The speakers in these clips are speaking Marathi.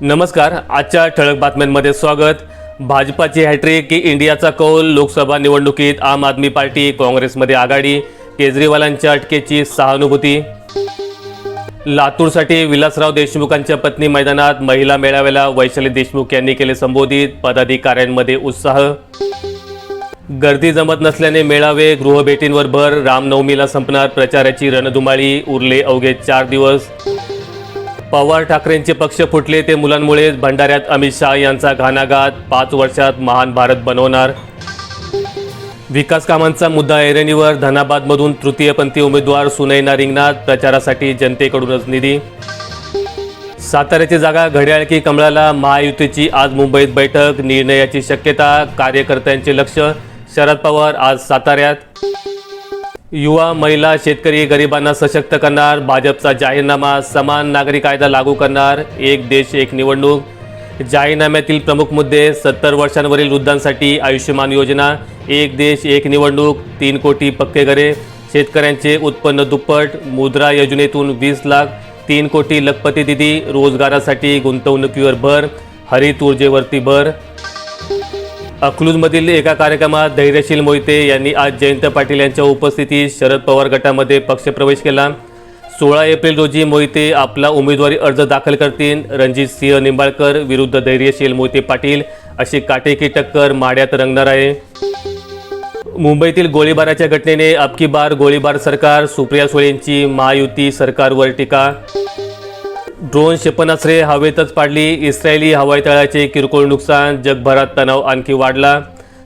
नमस्कार आजच्या ठळक बातम्यांमध्ये स्वागत. भाजपाची हॅट्रिक की इंडियाचा कौल लोकसभा निवडणुकीत आम आदमी पार्टी काँग्रेसमध्ये आघाडी केजरीवालांच्या अटकेची सहानुभूती. लातूरसाठी विलासराव देशमुखांच्या पत्नी मैदानात महिला मेळाव्याला वैशाली देशमुख यांनी केले संबोधित पदाधिकाऱ्यांमध्ये उत्साह. गर्दी जमत नसल्याने मेळावे गृहभेटींवर भर रामनवमीला संपणार प्रचाराची रणधुमाळी उरले अवघे चार दिवस. पवार ठाकरेंचे पक्ष फुटले ते मुलांमुळेच भंडाऱ्यात अमित शहा यांचा घाणाघात पाच वर्षात महान भारत बनवणार. विकास कामांचा मुद्दा ऐरणीवर. धनाबादमधून तृतीयपंथी उमेदवार सुनैना रिंगणात. प्रचारासाठी जनतेकडूनच निधी. साताऱ्याची जागा घड्याळ की कमळाला महायुतीची आज मुंबईत बैठक. निर्णयाची शक्यता कार्यकर्त्यांचे लक्ष. शरद पवार आज साताऱ्यात. युवा महिला शेतकरी गरिबांना सशक्त करणार भाजपचा जाहीरनामा समान नागरी कायदा लागू करणार एक देश एक निवडणूक. जाहीरनाम्यातील प्रमुख मुद्दे सत्तर वर्षांवरील वृद्धांसाठी आयुष्यमान योजना एक देश एक निवडणूक तीन कोटी पक्के घरे शेतकऱ्यांचे उत्पन्न दुप्पट मुद्रा योजनेतून वीस लाख तीन कोटी लखपती दिदी रोजगारासाठी गुंतवणुकीवर भर हरित ऊर्जेवरती भर. अकलूजमधील एका कार्यक्रमात धैर्यशील मोहिते यांनी आज जयंत पाटील यांच्या उपस्थितीत शरद पवार गटामध्ये पक्षप्रवेश केला. सोळा एप्रिल रोजी मोहिते आपला उमेदवारी अर्ज दाखल करतील. रणजित सिंह निंबाळकर विरुद्ध धैर्यशील मोहिते पाटील अशी काटेकी टक्कर माड्यात रंगणार आहे. मुंबईतील गोळीबाराच्या घटनेने अबकी बार गोळीबार सरकार सुप्रिया सुळेंची महायुती सरकारवर टीका ड्रोन क्षेपणास्त्रे हवेतच पाडली. इस्रायली हवाई तळाचे किरकोळ नुकसान जगभरात तणाव आणखी वाढला.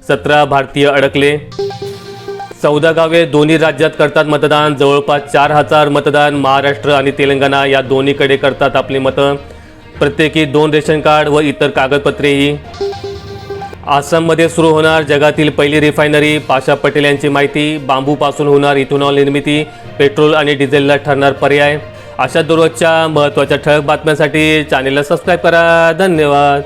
सतरा भारतीय अडकले. चौदा गावे दोन्ही राज्यात करतात मतदान. जवळपास चार हजार मतदान महाराष्ट्र आणि तेलंगणा या दोन्हीकडे करतात आपली मतं. प्रत्येकी दोन रेशन कार्ड व इतर कागदपत्रेही. आसाममध्ये सुरू होणार जगातील पहिली रिफायनरी. पाशा पटेल यांची माहिती. बांबूपासून होणार इथेनॉल निर्मिती. पेट्रोल आणि डिझेलला ठरणार पर्याय. अशा दररोजच्या महत्त्वाच्या ठळक बातम्यांसाठी चॅनेलला सबस्क्राईब करा. धन्यवाद.